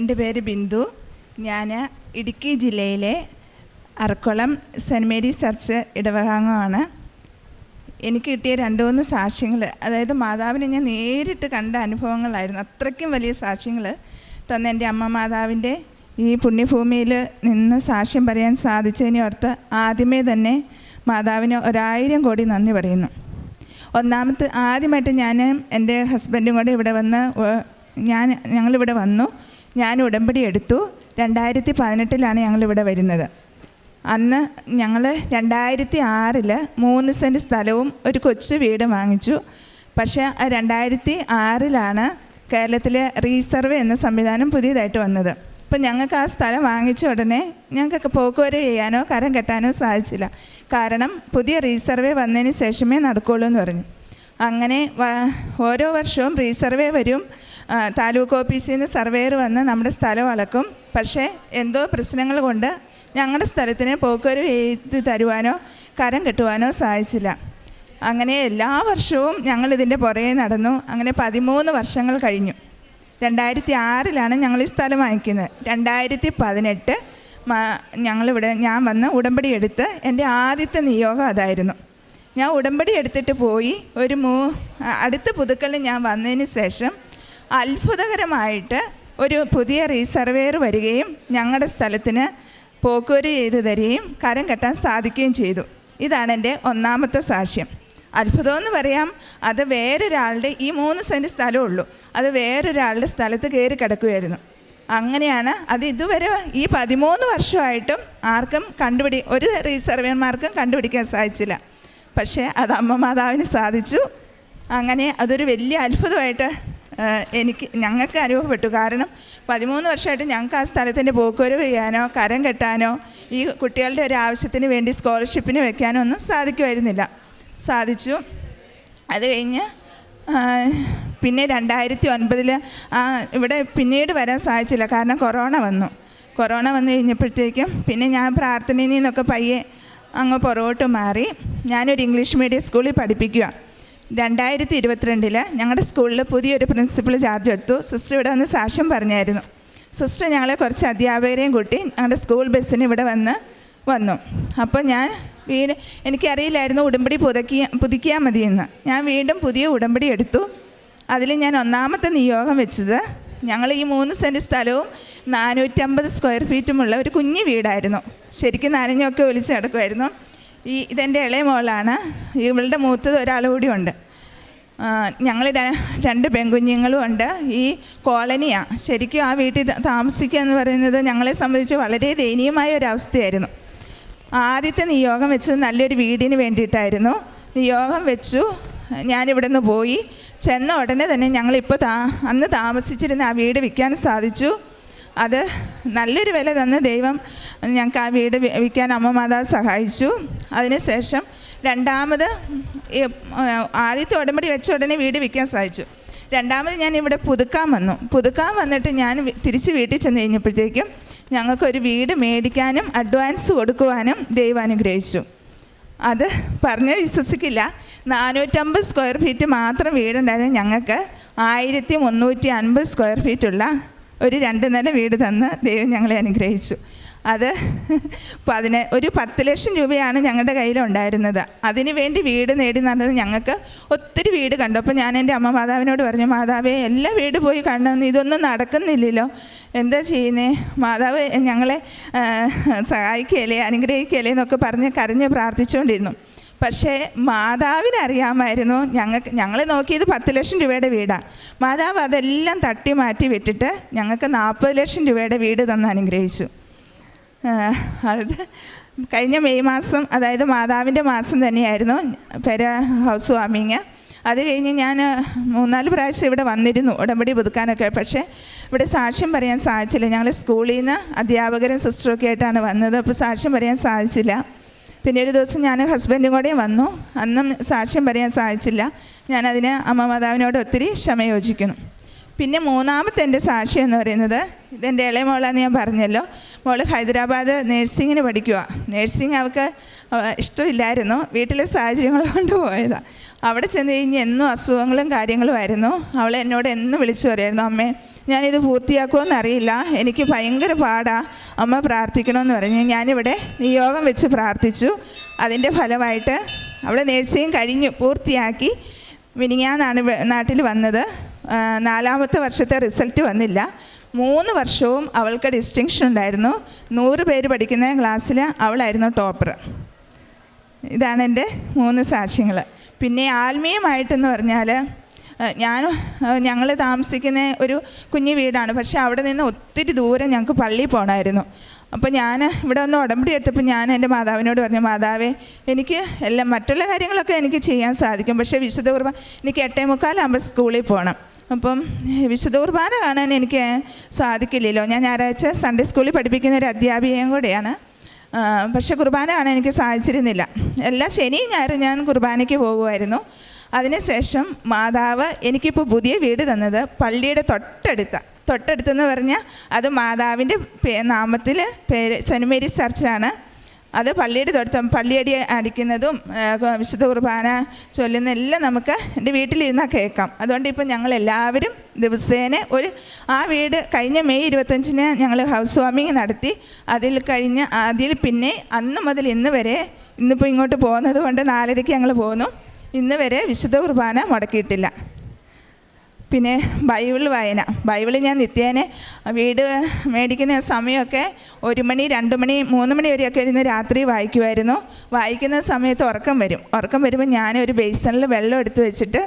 എന്റെ പേര് ബിന്ദു. ഞാൻ ഇടുക്കി ജില്ലയിലെ അറക്കുളം സെന്റ് മേരി ചർച്ച് ഇടവകാംഗമാണ്. എനിക്ക് കിട്ടിയ രണ്ട് മൂന്ന് സാക്ഷ്യങ്ങൾ അതായത് മാതാവിനെ ഞാൻ നേരിട്ട് കണ്ട അനുഭവങ്ങളായിരുന്നു. അത്രയ്ക്കും വലിയ സാക്ഷ്യങ്ങൾ തന്ന എന്റെ അമ്മ മാതാവിന്റെ ഈ പുണ്യഭൂമിയിൽ നിന്ന് സാക്ഷ്യം പറയാൻ സാധിച്ചതിനെ ഓർത്ത് ആദ്യമേ തന്നെ മാതാവിന് ഒരായിരം കോടി നന്ദി പറയുന്നു. ഒന്നാമത്തെ ആദ്യമായിട്ട് ഞാൻ എന്റെ ഹസ്ബൻഡും കൂടെ ഇവിടെ വന്ന് ഞാൻ ഞങ്ങളിവിടെ വന്നു. ഞാൻ ഉടമ്പടി എടുത്തു. രണ്ടായിരത്തി പതിനെട്ടിലാണ് ഞങ്ങളിവിടെ വരുന്നത്. അന്ന് ഞങ്ങൾ രണ്ടായിരത്തി ആറിൽ മൂന്ന് സെന്റ് സ്ഥലവും ഒരു കൊച്ചു വീട് വാങ്ങിച്ചു. പക്ഷേ രണ്ടായിരത്തി ആറിലാണ് കേരളത്തിലെ റീസർവ് എന്ന സംവിധാനം പുതിയതായിട്ട് വന്നത്. അപ്പം ഞങ്ങൾക്ക് ആ സ്ഥലം വാങ്ങിച്ച ഉടനെ ഞങ്ങൾക്കൊക്കെ പോക്കുവരവ് ചെയ്യാനോ കരം കെട്ടാനോ സാധിച്ചില്ല. കാരണം പുതിയ റീസർവേ വന്നതിന് ശേഷമേ നടക്കുകയുള്ളൂ എന്ന് പറഞ്ഞു. അങ്ങനെ ഓരോ വർഷവും റീസർവേ വരും. താലൂക്ക് ഓഫീസിൽ നിന്ന് സർവേയർ വന്ന് നമ്മുടെ സ്ഥലം അളക്കും. പക്ഷേ എന്തോ പ്രശ്നങ്ങൾ കൊണ്ട് ഞങ്ങളുടെ സ്ഥലത്തിന് പോക്കൊരു എഴുതി തരുവാനോ കരം കെട്ടുവാനോ സാധിച്ചില്ല. അങ്ങനെ എല്ലാ വർഷവും ഞങ്ങൾ ഇതിന്റെ പുറകെ നടന്നു. അങ്ങനെ പതിമൂന്ന് വർഷങ്ങൾ കഴിഞ്ഞു. രണ്ടായിരത്തി ആറിലാണ് ഞങ്ങൾ ഈ സ്ഥലം വാങ്ങിക്കുന്നത്. രണ്ടായിരത്തി പതിനെട്ട് ഞങ്ങളിവിടെ ഞാൻ വന്ന് ഉടമ്പടി എടുത്ത് എന്റെ ആദ്യത്തെ നിയോഗം അതായിരുന്നു. ഞാൻ ഉടമ്പടി എടുത്തിട്ട് പോയി. ഒരു മൂ അടുത്ത പുതുക്കൽ ഞാൻ വന്നതിന് ശേഷം അത്ഭുതകരമായിട്ട് ഒരു പുതിയ റീസർവേയർ വരികയും ഞങ്ങളുടെ സ്ഥലത്തിന് പോക്കുവരി ചെയ്ത് തരികയും കരം കെട്ടാൻ സാധിക്കുകയും ചെയ്തു. ഇതാണ് എന്റെ ഒന്നാമത്തെ സാക്ഷ്യം. അത്ഭുതമെന്ന് പറയാം അത് വേറൊരാളുടെ ഈ മൂന്ന് സെന്റ് സ്ഥലമേ ഉള്ളൂ. അത് വേറൊരാളുടെ സ്ഥലത്ത് കയറി കിടക്കുകയായിരുന്നു. അങ്ങനെയാണ് അത് ഇതുവരെ ഈ പതിമൂന്ന് വർഷമായിട്ടും ആർക്കും കണ്ടുപിടി ഒരു റീസർവേന്മാർക്കും കണ്ടുപിടിക്കാൻ സാധിച്ചില്ല. പക്ഷേ അത് അമ്മ മാതാവിന് സാധിച്ചു. അങ്ങനെ അതൊരു വലിയ അത്ഭുതമായിട്ട് എനിക്ക് ഞങ്ങൾക്ക് അനുഭവപ്പെട്ടു. കാരണം പതിമൂന്ന് വർഷമായിട്ട് ഞങ്ങൾക്ക് ആ സ്ഥലത്തിന്റെ പോക്കുവരവ് ചെയ്യാനോ കരം കെട്ടാനോ ഈ കുട്ടികളുടെ ഒരു ആവശ്യത്തിന് വേണ്ടി സ്കോളർഷിപ്പിന് വെക്കാനോ ഒന്നും സാധിക്കുമായിരുന്നില്ല. സാധിച്ചു. അത് കഴിഞ്ഞ് പിന്നെ രണ്ടായിരത്തി ഒൻപതിൽ ഇവിടെ പിന്നീട് വരാൻ സാധിച്ചില്ല. കാരണം കൊറോണ വന്നു. കൊറോണ വന്നു കഴിഞ്ഞപ്പോഴത്തേക്കും പിന്നെ ഞാൻ പ്രാർത്ഥനയിൽ നിന്നൊക്കെ പയ്യെ അങ്ങ് പുറകോട്ട് മാറി. ഞാനൊരു ഇംഗ്ലീഷ് മീഡിയം സ്കൂളിൽ പഠിപ്പിക്കുക രണ്ടായിരത്തി ഇരുപത്തിരണ്ടിൽ ഞങ്ങളുടെ സ്കൂളിൽ പുതിയൊരു പ്രിൻസിപ്പൾ ചാർജ് എടുത്തു. സിസ്റ്റർ ഇവിടെ വന്ന് സാക്ഷ്യം പറഞ്ഞായിരുന്നു. സിസ്റ്റർ ഞങ്ങളെ കുറച്ച് അധ്യാപകരെയും കൂട്ടി ഞങ്ങളുടെ സ്കൂൾ ബസ്സിന് ഇവിടെ വന്ന് വന്നു. അപ്പോൾ ഞാൻ വീട് എനിക്കറിയില്ലായിരുന്നു ഉടമ്പടി പുതുക്കിയ പുതുക്കിയാൽ മതിയെന്ന്. ഞാൻ വീണ്ടും പുതിയ ഉടമ്പടി എടുത്തു. അതിൽ ഞാൻ ഒന്നാമത്തെ നിയോഗം വെച്ചത് ഞങ്ങൾ ഈ മൂന്ന് സെന്റ് സ്ഥലവും നാനൂറ്റമ്പത് സ്ക്വയർ ഫീറ്റുമുള്ള ഒരു കുഞ്ഞു വീടായിരുന്നു. ശരിക്കും നനഞ്ഞൊക്കെ ഒലിച്ച് കിടക്കുമായിരുന്നു ഈ ഇതെന്റെ ഇളയ മോളാണ്. ഇവളുടെ മൂത്തത് ഒരാൾ കൂടി ഉണ്ട്. ഞങ്ങൾ രണ്ട് പെൺകുഞ്ഞുങ്ങളും ഉണ്ട്. ഈ കോളനിയാണ് ശരിക്കും ആ വീട്ടിൽ താമസിക്കുക എന്ന് പറയുന്നത് ഞങ്ങളെ സംബന്ധിച്ച് വളരെ ദയനീയമായ ഒരവസ്ഥയായിരുന്നു ആദ്യത്തെ നിയോഗം വെച്ചത് നല്ലൊരു വീടിന് വേണ്ടിയിട്ടായിരുന്നു. നിയോഗം വെച്ചു. ഞാനിവിടെ നിന്ന് പോയി. ചെന്ന ഉടനെ തന്നെ ഞങ്ങളിപ്പോൾ താ അന്ന് താമസിച്ചിരുന്ന ആ വീട് വിൽക്കാൻ സാധിച്ചു. അത് നല്ലൊരു വില തന്ന് ദൈവം ഞങ്ങൾക്ക് ആ വീട് വിൽക്കാൻ അമ്മ മാതാവ് സഹായിച്ചു. അതിനുശേഷം രണ്ടാമത് ആദ്യത്തെ ഉടമ്പടി വെച്ച ഉടനെ വീട് വിൽക്കാൻ സാധിച്ചു രണ്ടാമത് ഞാൻ ഇവിടെ പുതുക്കാൻ വന്നു. പുതുക്കാൻ വന്നിട്ട് ഞാൻ തിരിച്ച് വീട്ടിൽ ചെന്ന് കഴിഞ്ഞപ്പോഴത്തേക്കും ഞങ്ങൾക്കൊരു വീട് മേടിക്കാനും അഡ്വാൻസ് കൊടുക്കുവാനും ദൈവം അനുഗ്രഹിച്ചു. അത് പറഞ്ഞ് വിശ്വസിക്കില്ല. നാനൂറ്റമ്പത് സ്ക്വയർ ഫീറ്റ് മാത്രം വീടുണ്ടായിരുന്നു ഞങ്ങൾക്ക്. ആയിരത്തി മുന്നൂറ്റി അൻപത് സ്ക്വയർ ഫീറ്റുള്ള ഒരു രണ്ട് നില വീട് തന്ന് ദൈവം ഞങ്ങളെ അനുഗ്രഹിച്ചു. അത് പതിന ഒരു പത്ത് ലക്ഷം രൂപയാണ് ഞങ്ങളുടെ കയ്യിലുണ്ടായിരുന്നത്. അതിനു വേണ്ടി വീട് നേടി നടന്നത് ഞങ്ങൾക്ക് ഒത്തിരി വീട് കണ്ടു. അപ്പോൾ ഞാൻ എന്റെ അമ്മ മാതാവിനോട് പറഞ്ഞു മാതാവേ എല്ലാ വീട് പോയി കാണണമെന്ന് ഇതൊന്നും നടക്കുന്നില്ലല്ലോ. എന്താ ചെയ്യുന്നേ? മാതാവ് ഞങ്ങളെ സഹായിക്കുകയല്ലേ അനുഗ്രഹിക്കുകയല്ലേ എന്നൊക്കെ പറഞ്ഞ് കരഞ്ഞ് പ്രാർത്ഥിച്ചുകൊണ്ടിരുന്നു. പക്ഷേ മാതാവിനറിയാമായിരുന്നു ഞങ്ങൾക്ക് ഞങ്ങൾ നോക്കിയത് പത്ത് ലക്ഷം രൂപയുടെ വീടാണ് മാതാവ് അതെല്ലാം തട്ടി മാറ്റി വിട്ടിട്ട് ഞങ്ങൾക്ക് നാൽപ്പത് ലക്ഷം രൂപയുടെ വീട് തന്ന് അനുഗ്രഹിച്ചു. അത് കഴിഞ്ഞ മെയ് മാസം അതായത് മാതാവിന്റെ മാസം തന്നെയായിരുന്നു പെര ഹൗസ് വാമിങ് അത് കഴിഞ്ഞ് ഞാൻ മൂന്നാൽ പ്രാവശ്യം ഇവിടെ വന്നിരുന്നു ഉടമ്പടി പുതുക്കാനൊക്കെ. പക്ഷേ ഇവിടെ സാക്ഷ്യം പറയാൻ സാധിച്ചില്ല. ഞങ്ങൾ സ്കൂളിൽ നിന്ന് അധ്യാപകരും സിസ്റ്ററും ഒക്കെ ആയിട്ടാണ് വന്നത്. അപ്പോൾ സാക്ഷ്യം പറയാൻ സാധിച്ചില്ല. പിന്നെ ഒരു ദിവസം ഞാൻ ഹസ്ബൻഡും കൂടെയും വന്നു. അന്നും സാക്ഷ്യം പറയാൻ സാധിച്ചില്ല. ഞാനതിന് അമ്മ മാതാവിനോട് ഒത്തിരി ക്ഷമയോജിക്കുന്നു പിന്നെ മൂന്നാമത്തെ എന്റെ സാക്ഷ്യം എന്ന് പറയുന്നത് ഇതെന്റെ ഇളയ മോളാന്ന് ഞാൻ പറഞ്ഞല്ലോ. മോൾ ഹൈദരാബാദ് നേഴ്സിങ്ങിന് പഠിക്കുക നേഴ്സിങ് അവൾക്ക് ഇഷ്ടമില്ലായിരുന്നു. വീട്ടിലെ സാഹചര്യങ്ങൾ കൊണ്ട് പോയതാണ് അവിടെ ചെന്ന് കഴിഞ്ഞ് എന്നും അസുഖങ്ങളും കാര്യങ്ങളും ആയിരുന്നു. അവൾ എന്നോട് എന്നും വിളിച്ചു പറയായിരുന്നു അമ്മേ ഞാനിത് പൂർത്തിയാക്കുമെന്ന് അറിയില്ല എനിക്ക് ഭയങ്കര പാടാ. അമ്മ പ്രാർത്ഥിക്കണമെന്ന് പറഞ്ഞ്. ഞാനിവിടെ നിയോഗം വെച്ച് പ്രാർത്ഥിച്ചു. അതിന്റെ ഫലമായിട്ട് അവിടെ നേഴ്സിംഗ് കഴിഞ്ഞു പൂർത്തിയാക്കി. മിനിങ്ങാന്നാണ് നാട്ടിൽ വന്നത്. നാലാമത്തെ വർഷത്തെ റിസൾട്ട് വന്നില്ല. മൂന്ന് വർഷവും അവൾക്ക് ഡിസ്റ്റിങ്ഷൻ ഉണ്ടായിരുന്നു. നൂറ് പേര് പഠിക്കുന്ന ക്ലാസ്സിൽ അവളായിരുന്നു ടോപ്പർ. ഇതാണ് എന്റെ മൂന്ന് സാക്ഷ്യങ്ങൾ. പിന്നെ ആത്മീയമായിട്ടെന്ന് പറഞ്ഞാൽ ഞാൻ ഞങ്ങൾ താമസിക്കുന്ന ഒരു കുഞ്ഞു വീടാണ്. പക്ഷേ അവിടെ നിന്ന് ഒത്തിരി ദൂരം ഞങ്ങൾക്ക് പള്ളിയിൽ പോകണമായിരുന്നു. അപ്പോൾ ഞാൻ ഇവിടെ ഒന്ന് ഉടമ്പടി എടുത്തപ്പോൾ ഞാൻ എന്റെ മാതാവിനോട് പറഞ്ഞു മാതാവേ എനിക്ക് എല്ലാം മറ്റുള്ള കാര്യങ്ങളൊക്കെ എനിക്ക് ചെയ്യാൻ സാധിക്കും. പക്ഷേ വിശുദ്ധ കുർബാന എനിക്ക് എട്ടേ മുക്കാലാകുമ്പോൾ സ്കൂളിൽ പോകണം അപ്പം വിശുദ്ധ കുർബാന കാണാൻ എനിക്ക് സാധിക്കില്ലല്ലോ. ഞാൻ ഞായറാഴ്ച സൺഡേ സ്കൂളിൽ പഠിപ്പിക്കുന്ന ഒരു അധ്യാപികയും കൂടെയാണ്. പക്ഷെ കുർബാന കാണാൻ എനിക്ക് സാധിച്ചിരുന്നില്ല. എല്ലാ ശനിയും ഞായറും ഞാൻ കുർബാനയ്ക്ക് പോകുമായിരുന്നു. അതിനുശേഷം മാതാവ് എനിക്കിപ്പോൾ പുതിയ വീട് തന്നത് പള്ളിയുടെ തൊട്ടടുത്ത തൊട്ടടുത്തെന്ന് പറഞ്ഞാൽ അത് മാതാവിന്റെ പേ നാമത്തിൽ പേര് സെന്റ് മേരീസ് ചർച്ചാണ്. അത് പള്ളിയുടെ തൊട്ട് പള്ളിയടി അടിക്കുന്നതും വിശുദ്ധ കുർബാന ചൊല്ലുന്ന എല്ലാം നമുക്ക് എന്റെ വീട്ടിലിരുന്നാൽ കേൾക്കാം. അതുകൊണ്ട് ഇപ്പം ഞങ്ങൾ എല്ലാവരും ദിവസേന ഒരു ആ വീട് കഴിഞ്ഞ മെയ് ഇരുപത്തഞ്ചിന് ഞങ്ങൾ ഹൗസ് വാമിങ് നടത്തി. അതിൽ കഴിഞ്ഞ അതിൽ പിന്നെ അന്ന് മുതൽ ഇന്ന് വരെ ഇന്നിപ്പോൾ ഇങ്ങോട്ട് പോകുന്നത് കൊണ്ട് നാലരയ്ക്ക് ഞങ്ങൾ പോന്നു ഇന്ന് വരെ വിശുദ്ധ കുർബാന മുടക്കിയിട്ടില്ല. പിന്നെ ബൈബിൾ വായന. ബൈബിൾ ഞാൻ നിത്യേനെ വീട് മേടിക്കുന്ന സമയമൊക്കെ ഒരു മണി രണ്ട് മണി മൂന്ന് മണി വരെയൊക്കെ ഇരുന്ന് രാത്രി വായിക്കുമായിരുന്നു. വായിക്കുന്ന സമയത്ത് ഉറക്കം വരും. ഉറക്കം വരുമ്പോൾ ഞാൻ ഒരു ബേസണിൽ വെള്ളം എടുത്തു വെച്ചിട്ട്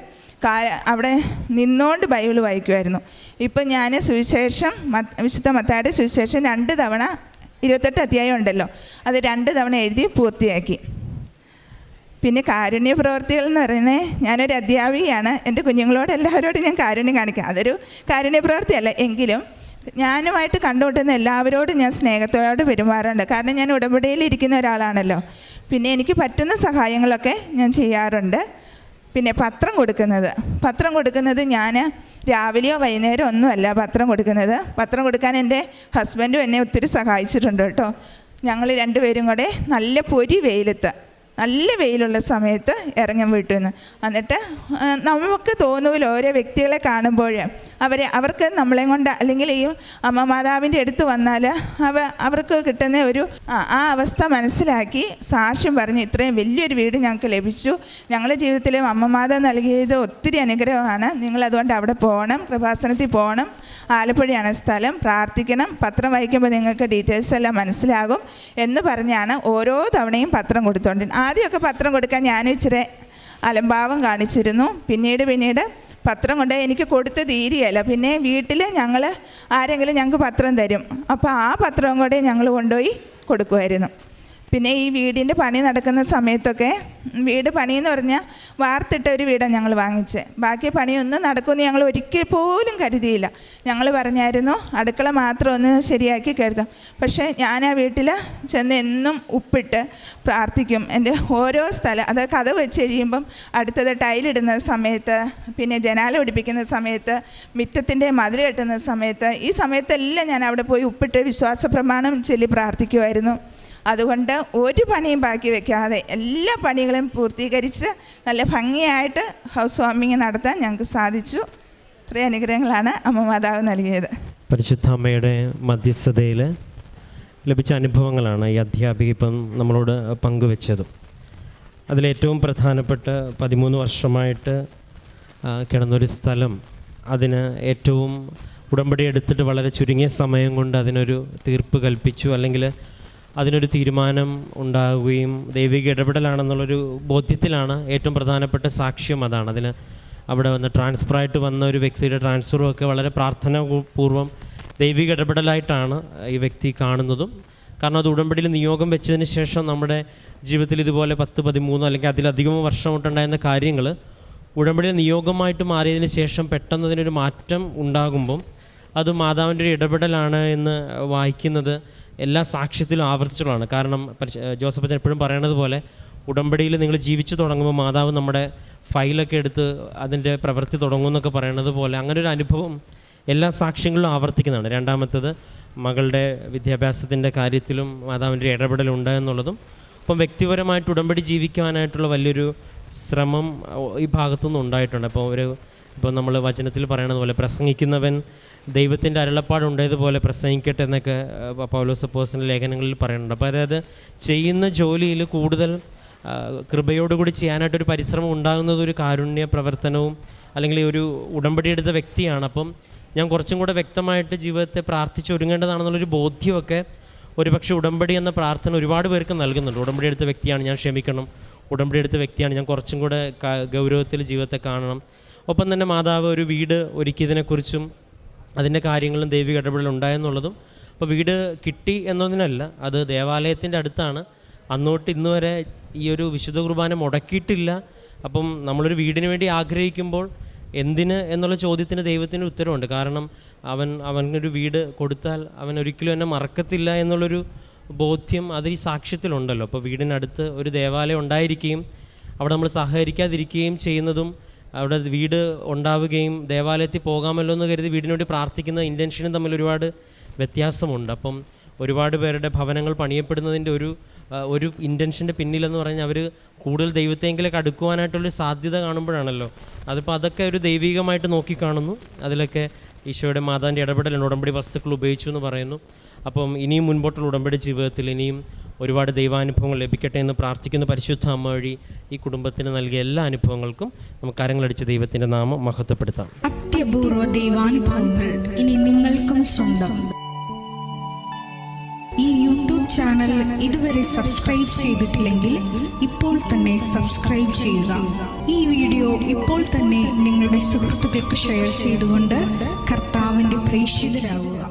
കാ അവിടെ നിന്നുകൊണ്ട് ബൈബിൾ വായിക്കുമായിരുന്നു. ഇപ്പം ഞാൻ സുവിശേഷം വിശുദ്ധ മത്തായുടെ സുവിശേഷം രണ്ട് തവണ ഇരുപത്തെട്ട് അധ്യായം ഉണ്ടല്ലോ. അത് രണ്ട് തവണ എഴുതി പൂർത്തിയാക്കി. പിന്നെ കാരുണ്യ പ്രവർത്തികൾ എന്ന് പറയുന്നത് ഞാനൊരു അധ്യാപികയാണ്. എന്റെ കുഞ്ഞുങ്ങളോട് എല്ലാവരോടും ഞാൻ കാരുണ്യം കാണിക്കാം. അതൊരു കാരുണ്യ പ്രവർത്തിയല്ല എങ്കിലും ഞാനുമായിട്ട് കണ്ടുമുട്ടുന്ന എല്ലാവരോടും ഞാൻ സ്നേഹത്തോടെ പെരുമാറുണ്ട് കാരണം ഞാൻ ഉടമ്പടിയിൽ ഇരിക്കുന്ന ഒരാളാണല്ലോ. പിന്നെ എനിക്ക് പറ്റുന്ന സഹായങ്ങളൊക്കെ ഞാൻ ചെയ്യാറുണ്ട്. പിന്നെ പത്രം കൊടുക്കുന്നത്. പത്രം കൊടുക്കുന്നത് ഞാൻ രാവിലെയോ വൈകുന്നേരമോ ഒന്നുമല്ല പത്രം കൊടുക്കുന്നത്. പത്രം കൊടുക്കാൻ എന്റെ ഹസ്ബൻഡും എന്നെ ഒത്തിരി സഹായിച്ചിട്ടുണ്ട് കേട്ടോ. ഞങ്ങൾ രണ്ടുപേരും കൂടെ നല്ല പൊരി വെയിലത്ത് നല്ല വെയിലുള്ള സമയത്ത് ഇറങ്ങും വീട്ടിൽ നിന്ന്. എന്നിട്ട് നമുക്ക് തോന്നൂല ഓരോ വ്യക്തികളെ കാണുമ്പോൾ അവരെ അവർക്ക് നമ്മളെ കൊണ്ട് അല്ലെങ്കിൽ ഈ അമ്മ മാതാവിന്റെ അടുത്ത് വന്നാൽ അവ അവർക്ക് കിട്ടുന്ന ഒരു ആ അവസ്ഥ മനസ്സിലാക്കി സാക്ഷ്യം പറഞ്ഞ് ഇത്രയും വലിയൊരു വീട് ഞങ്ങൾക്ക് ലഭിച്ചു. ഞങ്ങളുടെ ജീവിതത്തിലെ അമ്മ മാതാവ് നൽകിയത് ഒത്തിരി അനുഗ്രഹമാണ്. നിങ്ങൾ അതുകൊണ്ട് അവിടെ പോകണം കൃപാസനത്തിൽ പോകണം ആലപ്പുഴയാണ് സ്ഥലം. പ്രാർത്ഥിക്കണം പത്രം വായിക്കുമ്പോൾ നിങ്ങൾക്ക് ഡീറ്റെയിൽസ് എല്ലാം മനസ്സിലാകും എന്ന് പറഞ്ഞാണ് ഓരോ തവണയും പത്രം കൊടുത്തോണ്ടിരുന്നത്. ആദ്യമൊക്കെ പത്രം കൊടുക്കാൻ ഞാൻ ഇച്ചിരി അലംഭാവം കാണിച്ചിരുന്നു. പിന്നീട് പിന്നീട് പത്രം കൊണ്ട് എനിക്ക് കൊടുത്ത് തീരുകയല്ല. പിന്നെ വീട്ടിൽ ഞങ്ങൾ ആരെങ്കിലും ഞങ്ങൾക്ക് പത്രം തരും. അപ്പോൾ ആ പത്രം കൂടെ ഞങ്ങൾ കൊണ്ടുപോയി കൊടുക്കുമായിരുന്നു പിന്നെ ഈ വീടിന്റെ പണി നടക്കുന്ന സമയത്തൊക്കെ വീട് പണിയെന്ന് പറഞ്ഞാൽ വാർത്തിട്ട ഒരു വീടാണ് ഞങ്ങൾ വാങ്ങിച്ചത് ബാക്കി പണിയൊന്നും നടക്കുമെന്ന് ഞങ്ങൾ ഒരിക്കൽ പോലും കരുതിയില്ല. ഞങ്ങൾ പറഞ്ഞായിരുന്നു അടുക്കള മാത്രം ഒന്ന് ശരിയാക്കി കരുതാം. പക്ഷേ ഞാൻ ആ വീട്ടിൽ ചെന്ന് എന്നും ഉപ്പിട്ട് പ്രാർത്ഥിക്കും. എന്റെ ഓരോ സ്ഥലം അത് കഥ വെച്ച് കഴിയുമ്പം അടുത്തത് ടൈലിടുന്ന സമയത്ത് പിന്നെ ജനാല പിടിപ്പിക്കുന്ന സമയത്ത് മിറ്റത്തിന്റെ മതിൽ കെട്ടുന്ന സമയത്ത് ഈ സമയത്തെല്ലാം ഞാൻ അവിടെ പോയി ഉപ്പിട്ട് വിശ്വാസ പ്രമാണം ചൊല്ലി പ്രാർത്ഥിക്കുമായിരുന്നു. അതുകൊണ്ട് ഒരു പണിയും ബാക്കി വെക്കാതെ എല്ലാ പണികളും പൂർത്തീകരിച്ച് നല്ല ഭംഗിയായിട്ട് ഹൗസ് വാമിങ് നടത്താൻ ഞങ്ങൾക്ക് സാധിച്ചു. ഇത്രയും അനുഗ്രഹങ്ങളാണ് അമ്മ മാതാവ് നൽകിയത്. പരിശുദ്ധ അമ്മയുടെ മധ്യസ്ഥതയിൽ ലഭിച്ച അനുഭവങ്ങളാണ് ഈ അധ്യാപിക ഇപ്പം നമ്മളോട് പങ്കുവെച്ചതും. അതിലേറ്റവും പ്രധാനപ്പെട്ട പതിമൂന്ന് വർഷമായിട്ട് കിടന്നൊരു സ്ഥലം അതിന് ഏറ്റവും ഉടമ്പടി എടുത്തിട്ട് വളരെ ചുരുങ്ങിയ സമയം കൊണ്ട് അതിനൊരു തീർപ്പ് കൽപ്പിച്ചു. അല്ലെങ്കിൽ അതിനൊരു തീരുമാനം ഉണ്ടാകുകയും ദൈവിക ഇടപെടലാണെന്നുള്ളൊരു ബോധ്യത്തിലാണ് ഏറ്റവും പ്രധാനപ്പെട്ട സാക്ഷ്യം അതാണ്. അതിന് അവിടെ വന്ന് ട്രാൻസ്ഫറായിട്ട് വന്ന ഒരു വ്യക്തിയുടെ ട്രാൻസ്ഫറും ഒക്കെ വളരെ പ്രാർത്ഥന പൂർവം ദൈവിക ഇടപെടലായിട്ടാണ് ഈ വ്യക്തി കാണുന്നതും. കാരണം അത് ഉടമ്പടിയിൽ നിയോഗം വെച്ചതിന് ശേഷം നമ്മുടെ ജീവിതത്തിൽ ഇതുപോലെ പത്ത് പതിമൂന്നോ അല്ലെങ്കിൽ അതിലധികമോ വർഷം കൊണ്ടുണ്ടായിരുന്ന കാര്യങ്ങൾ ഉടമ്പടിയിൽ നിയോഗമായിട്ട് മാറിയതിന് ശേഷം പെട്ടെന്ന് അതിനൊരു മാറ്റം ഉണ്ടാകുമ്പം അത് മാതാവിന്റെ ഒരു ഇടപെടലാണ് എന്ന് വായിക്കുന്നത് എല്ലാ സാക്ഷ്യത്തിലും ആവർത്തിച്ചുള്ളതാണ് കാരണം ജോസഫ് അച്ഛൻ എപ്പോഴും പറയണത് പോലെ ഉടമ്പടിയിൽ നിങ്ങൾ ജീവിച്ചു തുടങ്ങുമ്പോൾ മാതാവ് നമ്മുടെ ഫയലൊക്കെ എടുത്ത് അതിന്റെ പ്രവൃത്തി തുടങ്ങുമെന്നൊക്കെ പറയണത് പോലെ അങ്ങനെ ഒരു അനുഭവം എല്ലാ സാക്ഷ്യങ്ങളിലും ആവർത്തിക്കുന്നതാണ്. രണ്ടാമത്തത് മകളുടെ വിദ്യാഭ്യാസത്തിന്റെ കാര്യത്തിലും മാതാവിന്റെ ഇടപെടലുണ്ട് എന്നുള്ളതും അപ്പം വ്യക്തിപരമായിട്ട് ഉടമ്പടി ജീവിക്കുവാനായിട്ടുള്ള വലിയൊരു ശ്രമം ഈ ഭാഗത്തുനിന്ന് ഉണ്ടായിട്ടുണ്ട്. അപ്പോൾ ഒരു ഇപ്പോൾ നമ്മൾ വചനത്തിൽ പറയണത് പോലെ പ്രസംഗിക്കുന്നവൻ ദൈവത്തിന്റെ അരുളപ്പാടുണ്ടായതുപോലെ പ്രസംഗിക്കട്ടെ എന്നൊക്കെ പൗലോസ് അപ്പോസിന്റെ ലേഖനങ്ങളിൽ പറയുന്നുണ്ട്. അപ്പോൾ അതായത് ചെയ്യുന്ന ജോലിയിൽ കൂടുതൽ കൃപയോടുകൂടി ചെയ്യാനായിട്ടൊരു പരിശ്രമം ഉണ്ടാകുന്നത് ഒരു കാരുണ്യ പ്രവർത്തനവും അല്ലെങ്കിൽ ഒരു ഉടമ്പടി എടുത്ത വ്യക്തിയാണ്. അപ്പം ഞാൻ കുറച്ചും കൂടെ വ്യക്തമായിട്ട് ജീവിതത്തെ പ്രാർത്ഥിച്ചൊരുങ്ങേണ്ടതാണെന്നുള്ളൊരു ബോധ്യമൊക്കെ ഒരുപക്ഷെ ഉടമ്പടി എന്ന പ്രാർത്ഥന ഒരുപാട് പേർക്ക് നൽകുന്നുണ്ട്. ഉടമ്പടി എടുത്ത വ്യക്തിയാണ് ഞാൻ ക്ഷമിക്കണം. ഉടമ്പടി എടുത്ത വ്യക്തിയാണ് ഞാൻ കുറച്ചും കൂടെ ഗൗരവത്തിൽ ജീവിതത്തെ കാണണം. ഒപ്പം തന്നെ മാതാവ് ഒരു വീട് ഒരുക്കിയതിനെക്കുറിച്ചും അതിന്റെ കാര്യങ്ങളും ദൈവിക ഇടപെടൽ ഉണ്ടായെന്നുള്ളതും അപ്പോൾ വീട് കിട്ടി എന്നതിനല്ല അത് ദേവാലയത്തിന്റെ അടുത്താണ്. അന്നോട്ട് ഇന്ന് വരെ ഈ ഒരു വിശുദ്ധ കുർബാന മുടക്കിയിട്ടില്ല. അപ്പം നമ്മളൊരു വീടിന് വേണ്ടി ആഗ്രഹിക്കുമ്പോൾ എന്തിന് എന്നുള്ള ചോദ്യത്തിന് ദൈവത്തിന് ഉത്തരവുണ്ട്. കാരണം അവൻ അവനൊരു വീട് കൊടുത്താൽ അവൻ ഒരിക്കലും എന്നെ മറക്കത്തില്ല എന്നുള്ളൊരു ബോധ്യം അത് ഈ സാക്ഷ്യത്തിലുണ്ടല്ലോ. അപ്പോൾ വീടിനടുത്ത് ഒരു ദേവാലയം ഉണ്ടായിരിക്കുകയും അവിടെ നമ്മൾ സഹകരിക്കാതിരിക്കുകയും ചെയ്യുന്നതും അവിടെ വീട് ഉണ്ടാവുകയും ദേവാലയത്തിൽ പോകാമല്ലോ എന്ന് കരുതി വീടിന് വേണ്ടി പ്രാർത്ഥിക്കുന്ന ഇന്റൻഷനും തമ്മിൽ ഒരുപാട് വ്യത്യാസമുണ്ട്. അപ്പം ഒരുപാട് പേരുടെ ഭവനങ്ങൾ പണിയപ്പെടുന്നതിന്റെ ഒരു ഒരു ഇന്റൻഷന്റെ പിന്നിലെന്ന് പറഞ്ഞാൽ അവർ കൂടുതൽ ദൈവത്തെങ്കിലൊക്കെ അടുക്കുവാനായിട്ടുള്ളൊരു സാധ്യത കാണുമ്പോഴാണല്ലോ. അതിപ്പോൾ അതൊക്കെ ഒരു ദൈവികമായിട്ട് നോക്കിക്കാണുന്നു. അതിലൊക്കെ ഈശോയുടെ മാതാവിന്റെ ഇടപെടലുണ്ട് ഉടമ്പടി വസ്തുക്കൾ ഉപയോഗിച്ചു എന്ന് പറയുന്നു. അപ്പം ഇനിയും മുൻപോട്ടുള്ള ഉടമ്പടി ജീവിതത്തിൽ ഇനിയും ഒരുപാട് ദൈവാനുഭവങ്ങൾ ലഭിക്കട്ടെ എന്ന് പ്രാർത്ഥിക്കുന്ന. പരിശുദ്ധ അമ്മ വഴി ഈ കുടുംബത്തിന് നൽകിയ എല്ലാ അനുഭവങ്ങൾക്കും നമുക്ക് കരങ്ങളടിച്ച് ദൈവത്തിന്റെ നാമം മഹത്വപ്പെടുത്താം. അത്യപൂർവ ദൈവാനുഭവങ്ങൾ ഇനി നിങ്ങൾക്കും സ്വന്തം. ഈ യൂട്യൂബ് ചാനൽ ഇതുവരെ സബ്സ്ക്രൈബ് ചെയ്തിട്ടില്ലെങ്കിൽ ഇപ്പോൾ തന്നെ സബ്സ്ക്രൈബ് ചെയ്യുക. ഈ വീഡിയോ ഇപ്പോൾ തന്നെ നിങ്ങളുടെ സുഹൃത്തുക്കൾക്ക് ഷെയർ ചെയ്തുകൊണ്ട് കർത്താവിന്റെ പ്രേക്ഷിതരാകുക